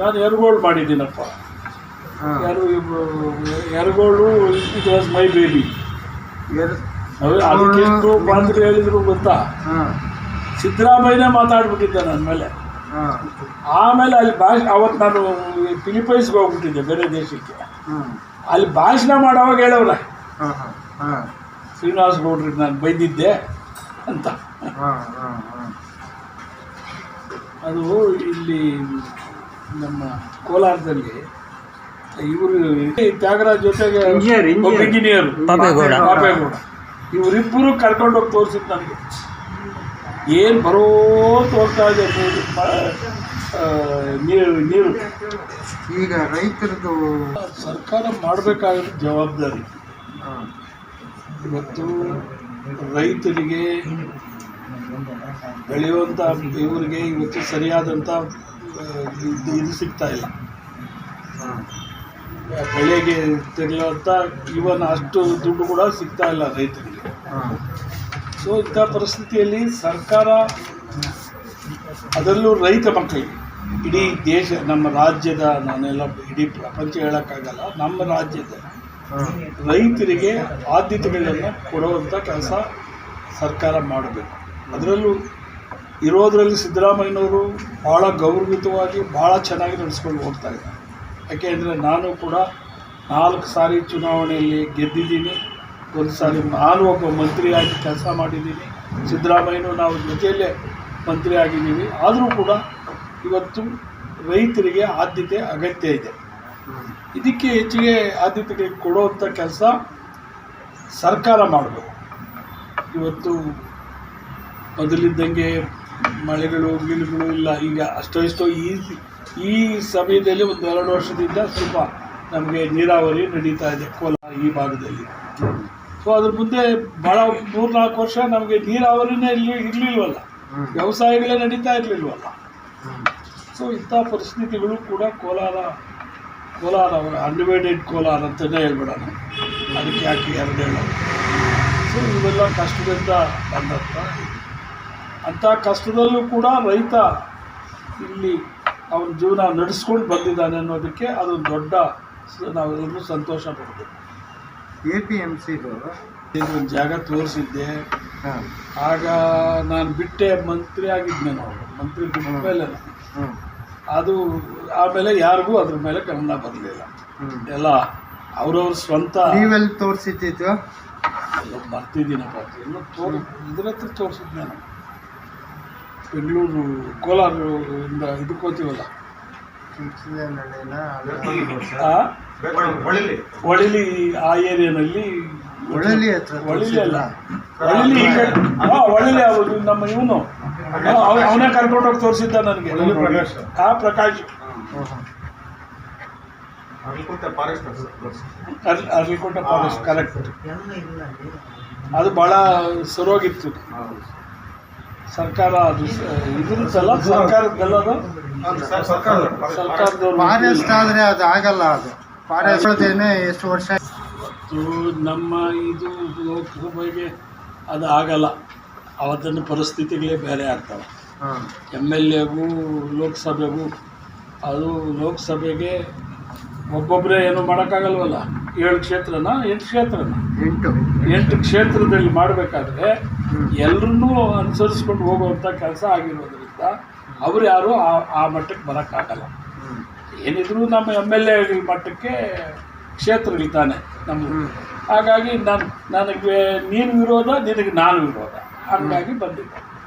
ನಾನು ಎರ್ಗೋಳು ಮಾಡಿದ್ದೀನಪ್ಪ. ಯಾರು ಎರಗೋಳು ಇಟ್ ವಾಸ್ ಮೈ ಬೇಬಿ ಅದಕ್ಕೆ ಎಷ್ಟು ಹೇಳಿದ್ರು ಗೊತ್ತಾ? ಸಿದ್ದರಾಮಯ್ಯನೇ ಮಾತಾಡ್ಬಿಟ್ಟಿದ್ದೆ ನನ್ನ ಮೇಲೆ. ಆಮೇಲೆ ಅಲ್ಲಿ ಭಾಷೆ ಅವತ್ತು ನಾನು ಫಿಲಿಪೈನ್ಸ್ಗೆ ಹೋಗ್ಬಿಟ್ಟಿದ್ದೆ ಬೇರೆ ದೇಶಕ್ಕೆ. ಅಲ್ಲಿ ಭಾಷಣ ಮಾಡೋವಾಗ ಹೇಳವ್ರೆ. ಹಾಂ ಹಾಂ ಹಾಂ. ಶ್ರೀನಿವಾಸ ಗೌಡ್ರಿಗೆ ನಾನು ಬೈದಿದ್ದೆ ಅಂತ. ಅದು ಇಲ್ಲಿ ನಮ್ಮ ಕೋಲಾರದಲ್ಲಿ ಇವರು ತ್ಯಾಗರಾಜ್ ಜೊತೆಗೆ ಒಬ್ಬ. ಇಂಜಿನಿಯರ್ ಪಾಪೇಗೌಡ. ಇವರಿಬ್ಬರು ಇವರಿಬ್ಬರು ಕರ್ಕೊಂಡೋಗಿ ತೋರಿಸಿದ್ದು ನನಗೆ ಏನು ಬರೋ ತೋರ್ತಾ ಇದೆ ನೀರು ನೀರು. ಈಗ ರೈತರದ್ದು ಸರ್ಕಾರ ಮಾಡಬೇಕಾದ ಜವಾಬ್ದಾರಿ. ಇವತ್ತು ರೈತರಿಗೆ ಬೆಳೆಯುವಂಥ ಇವರಿಗೆ ಇವತ್ತು ಸರಿಯಾದಂಥ ಇದು ಇದು ಸಿಗ್ತಾ ಇಲ್ಲ. ಬೆಳೆಗೆ ತೆರಳುವಂಥ ಇವನ್ ಅಷ್ಟು ದುಡ್ಡು ಕೂಡ ಸಿಗ್ತಾ ಇಲ್ಲ ರೈತರಿಗೆ. ಸೊ ಇಂಥ ಪರಿಸ್ಥಿತಿಯಲ್ಲಿ ಸರ್ಕಾರ ಅದರಲ್ಲೂ ರೈತ ಮಕ್ಕಳಿಗೆ ಇಡೀ ದೇಶ, ನಮ್ಮ ರಾಜ್ಯದ ನಾನೆಲ್ಲ ಇಡೀ ಪ್ರಪಂಚ ಹೇಳೋಕ್ಕಾಗಲ್ಲ, ನಮ್ಮ ರಾಜ್ಯದ ರೈತರಿಗೆ ಆದ್ಯತೆಗಳನ್ನು ಕೊಡುವಂಥ ಕೆಲಸ ಸರ್ಕಾರ ಮಾಡಬೇಕು. ಅದರಲ್ಲೂ ಇರೋದರಲ್ಲಿ ಸಿದ್ದರಾಮಯ್ಯನವರು ಭಾಳ ಗೌರವಿತವಾಗಿ ಭಾಳ ಚೆನ್ನಾಗಿ ನಡೆಸ್ಕೊಂಡು ಹೋಗ್ತಾ ಇದ್ದಾರೆ. ಯಾಕೆಂದರೆ ನಾನು ಕೂಡ ನಾಲ್ಕು ಸಾರಿ ಚುನಾವಣೆಯಲ್ಲಿ ಗೆದ್ದಿದ್ದೀನಿ, ಒಂದು ಸಾರಿ ನಾನು ಒಬ್ಬ ಮಂತ್ರಿಯಾಗಿ ಕೆಲಸ ಮಾಡಿದ್ದೀನಿ, ಸಿದ್ದರಾಮಯ್ಯನೂ ನಾವು ಜೊತೆಯಲ್ಲೇ ಮಂತ್ರಿ ಆಗಿದ್ದೀವಿ ಆದರೂ ಕೂಡ ಇವತ್ತು ರೈತರಿಗೆ ಆದ್ಯತೆ ಅಗತ್ಯ ಇದೆ. ಇದಕ್ಕೆ ಹೆಚ್ಚಿಗೆ ಆದ್ಯತೆಗೆ ಕೊಡುವಂಥ ಕೆಲಸ ಸರ್ಕಾರ ಮಾಡಬೇಕು. ಇವತ್ತು ಮೊದಲಿದ್ದಂಗೆ ಮಳೆಗಳು, ಮೀನುಗಳು ಇಲ್ಲ ಈಗ ಅಷ್ಟೋ ಇಷ್ಟೋ ಈ ಈ ಸಮಯದಲ್ಲಿ ಒಂದು ಎರಡು ವರ್ಷದಿಂದ ಸ್ವಲ್ಪ ನಮಗೆ ನೀರಾವರಿ ನಡೀತಾ ಇದೆ ಕೋಲಾರ ಈ ಭಾಗದಲ್ಲಿ ಸೊ ಅದ್ರ ಮುಂದೆ ಭಾಳ ಮೂರ್ನಾಲ್ಕು ವರ್ಷ ನಮಗೆ ನೀರಾವರಿನೇ ಇಲ್ಲಿ ಇರಲಿಲ್ವಲ್ಲ. ವ್ಯವಸಾಯಗಳೇ ನಡೀತಾ ಇರಲಿಲ್ವಲ್ಲ. ಸೊ ಇಂಥ ಪರಿಸ್ಥಿತಿಗಳು ಕೂಡ ಕೋಲಾರ ಕೋಲಾರ ಅನ್ಡಿವೈಡೆಡ್ ಕೋಲಾರ ಅಂತಲೇ ಹೇಳ್ಬಿಡೋಣ ಅದಕ್ಕೆ ಯಾಕೆ ಎರಡು ಹೇಳೋದು ಸೊ ಇವೆಲ್ಲ ಕಷ್ಟದಿಂದ ಬಂದಂಥ ಅಂಥ ಕಷ್ಟದಲ್ಲೂ ಕೂಡ ರೈತ ಇಲ್ಲಿ ಅವನ ಜೀವನ ನಡೆಸ್ಕೊಂಡು ಬಂದಿದ್ದಾನೆ ಅನ್ನೋದಕ್ಕೆ ಅದೊಂದು ದೊಡ್ಡ ನಾವೆಲ್ಲರೂ ಸಂತೋಷ ಪಡ್ತೀವಿ. ಎ ಪಿ ಎಂ ಸಿದು ಒಂದು ಜಾಗ ತೋರಿಸಿದ್ದೆ. ಆಗ ನಾನು ಬಿಟ್ಟೆ ಮಂತ್ರಿ ಆಗಿದ್ದೆ ನಾವು ಮಂತ್ರಿ ಬಿಟ್ಟ ಮೇಲೆ. ಅದು ಆಮೇಲೆ ಯಾರಿಗೂ ಅದ್ರ ಮೇಲೆ ಗಮನ ಬರಲಿಲ್ಲ ಎಲ್ಲ ಅವ್ರವ್ರ ಸ್ವಂತ ನೀವೆಲ್ಲಿ ತೋರಿಸಿದ್ದು ಬರ್ತಿದ್ದೀನಪ್ಪ ಎಲ್ಲ ತೋರ್ ಇದ್ರ ಹತ್ರ ತೋರಿಸಿದ್ದೆ ನಾನು. ಬೆಂಗಳೂರು ಕೋಲಾರ ಇಂದ ಇದಕ್ಕೆ ಹೋಗ್ತೀವಲ್ಲ? ಹೊಳಿಲಿ. ಆ ಏರಿಯಾನಲ್ಲಿ ಹೊಳಲಿ ಹೊಳಿಲಿ ಅಲ್ಲ. ಹೊಳಿಲಿ ಈ ಕಡೆ. ಹಾಂ ಹೊಳಿಲಿ ಅವರು ನಮ್ಮ ಇವನು. ಅವನೇ ಕರ್ಕೊಂಡೋಗಿ ತೋರಿಸಿದ್ದ ನನಗೆ. ಆ ಪ್ರಕಾಶ್. ಹ್ಞೂ ಹ್ಞೂ ಅರ್ ಅರ್ಲಿಕೋಟ ಫಾರೆಸ್ಟ್ ಕರೆಕ್ಟ್ ಅದು ಭಾಳ ಸರೋಗಿತ್ತು ಸರ್ಕಾರ ಅದು ಸಲ ಸರ್ಕಾರದವ್ರು ಫಾರೆಸ್ಟ್ ಆದರೆ ಅದು ಆಗಲ್ಲ ಅದು. ಫಾರೆಸ್ಟ್ ಎಷ್ಟು ವರ್ಷ ನಮ್ಮ ಇದು ಲೋಕಸಭೆಗೆ ಅದು ಆಗಲ್ಲ. ಅವತ್ತಿನ ಪರಿಸ್ಥಿತಿಗಳೇ ಬೇರೆ ಆಗ್ತವೆ. ಎಂ ಎಲ್ ಎಗೂ ಲೋಕಸಭೆಗೂ ಅದು ಲೋಕಸಭೆಗೆ ಒಬ್ಬೊಬ್ಬರೇ ಏನು ಮಾಡೋಕ್ಕಾಗಲ್ವಲ್ಲ? ಏಳು ಕ್ಷೇತ್ರನ ಎಂಟು ಕ್ಷೇತ್ರನ? ಎಂಟು. ಎಂಟು ಕ್ಷೇತ್ರದಲ್ಲಿ ಮಾಡಬೇಕಾದ್ರೆ ಎಲ್ಲರನ್ನೂ ಅನುಸರಿಸ್ಕೊಂಡು ಹೋಗುವಂಥ ಕೆಲಸ ಆಗಿರೋದ್ರಿಂದ ಅವ್ರು ಯಾರು ಆ ಆ ಮಟ್ಟಕ್ಕೆ ಬರೋಕ್ಕಾಗಲ್ಲ. ಏನಿದ್ರು ನಮ್ಮ ಎಂ ಎಲ್ ಎ ಮಟ್ಟಕ್ಕೆ ಕ್ಷೇತ್ರಗಳಿದ್ದಾನೆ ನಮ್ಮ ಹಾಗಾಗಿ ನಾನು ನನಗೆ ನೀನು ವಿರೋಧ ನಿನಗೆ ನಾನು ವಿರೋಧ. ಹಾಗಾಗಿ ಬಂದಿದ್ದೆ.